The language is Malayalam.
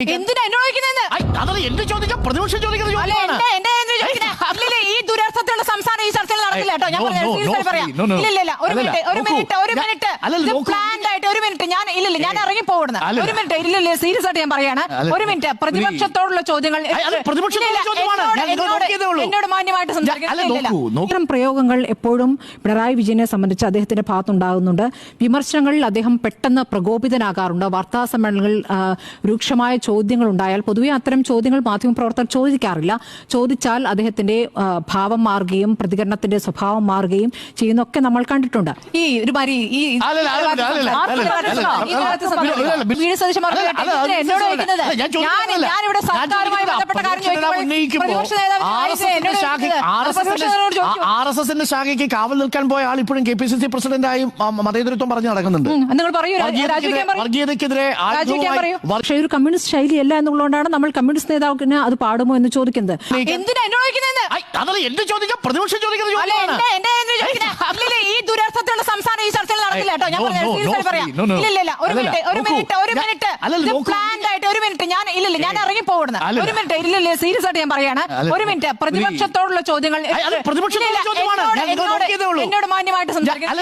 എന്തിനാ എന്നോട് ചോദിക്കുന്നത് അതല്ല എന്റെ ചോദിക്കാം പ്രതിപക്ഷം ചോദിക്കുന്ന ചോദ്യമാണ്. ഈ ദുരർത്ഥത്തിലുള്ള സംസ്ഥാനം ഈ ചർച്ചയിൽ നടക്കില്ല. കേട്ടോ ഞാൻ പറയാം. ഇല്ല ഒരു മിനിറ്റ് ഒരു മിനിറ്റ് ഒരു മിനിറ്റ്. പ്ലാൻഡ് ആയിട്ട് ഒരു മിനിറ്റ് ഞാൻ ഇല്ലില്ല ഞാൻ ഇറങ്ങി പോകുന്നത് ഒരു മിനിറ്റ് ഇല്ലില്ല സീരിയസ് ആയിട്ട് ഞാൻ പറയാണ്. ഒരു മിനിറ്റ് പ്രതിപക്ഷത്തോടുള്ള ചോദ്യങ്ങൾ. എന്നോട്-. മാന്യമായിട്ട് സംസാരിക്കണം. പ്രയോഗങ്ങൾ എപ്പോഴും പിണറായി വിജയനെ സംബന്ധിച്ച് അദ്ദേഹത്തിന്റെ ഭാഗത്തുണ്ടാകുന്നുണ്ട്. വിമർശനങ്ങളിൽ അദ്ദേഹം പെട്ടെന്ന് പ്രകോപിതനാകാറുണ്ട്. വാർത്താ സമ്മേളനങ്ങളിൽ രൂക്ഷമായ ചോദ്യങ്ങൾ ഉണ്ടായാൽ പൊതുവെ അത്തരം ചോദ്യങ്ങൾ മാധ്യമപ്രവർത്തകർ ചോദിക്കാറില്ല. ചോദിച്ചാൽ അദ്ദേഹത്തിന്റെ ഭാവം മാറുകയും പ്രതികരണത്തിന്റെ സ്വഭാവം മാറുകയും ചെയ്യുന്നൊക്കെ നമ്മൾ കണ്ടിട്ടുണ്ട് ഈ ആർക്കും അല്ലല്ല, ഈ ഭാഗത്ത് അല്ലല്ല, സംസാരിക്കുക. അല്ലല്ല, വി. ഡി. സതീശൻ മറുപടി അല്ലല്ല, കേട്ടില്ല. അല്ലല്ല, എന്തിനാ എന്നോട് ചോദിക്കുന്നത് ഞാൻ ചോദിക്കുന്നതല്ല. സർക്കാരുമായി ചോദിക്കുന്നത് ബന്ധപ്പെട്ട കാര്യം. ആർ എസ് എസിന്റെ ശാഖയ്ക്ക് കാവൽ നിൽക്കാൻ പോയ ആൾ ഇപ്പോഴും K P C C president ആയി മതേതരത്വം പറഞ്ഞു നടക്കുന്നുണ്ട് നിങ്ങൾ പറയൂ പക്ഷേ ഒരു കമ്മ്യൂണിസ്റ്റ് ശൈലിയല്ല എന്നുള്ളതുകൊണ്ടാണ് നമ്മൾ കമ്മ്യൂണിസ്റ്റ് നേതാവിന് അത് പാടുമോ എന്ന് ചോദിക്കുന്നത് എന്തിനാ എന്നോട് ചോദിക്കുന്നത് പ്രതിപക്ഷം ചോദിക്കുന്ന ഈ ദുരർത്ഥത്തിലുള്ള സംസാരം ഈ ചർച്ചയിൽ നടക്കില്ല കേട്ടോ. ഞാൻ പറയാം. ഒരു മിനിറ്റ് ഒരു മിനിറ്റ് ഒരു മിനിറ്റ്. പ്ലാൻഡ് ആയിട്ട് ഒരു മിനിറ്റ്. ഞാൻ ഇല്ലില്ല ഞാൻ ഇറങ്ങി പോകുന്നത് ഒരു മിനിറ്റ് ഇല്ലില്ല സീരിയസ് ആയിട്ട് ഞാൻ പറയാണ്. ഒരു മിനിറ്റ്. പ്രതിപക്ഷത്തോടുള്ള ചോദ്യങ്ങൾ. എന്നോട്- മാന്യമായിട്ട് സംസാരിക്കണം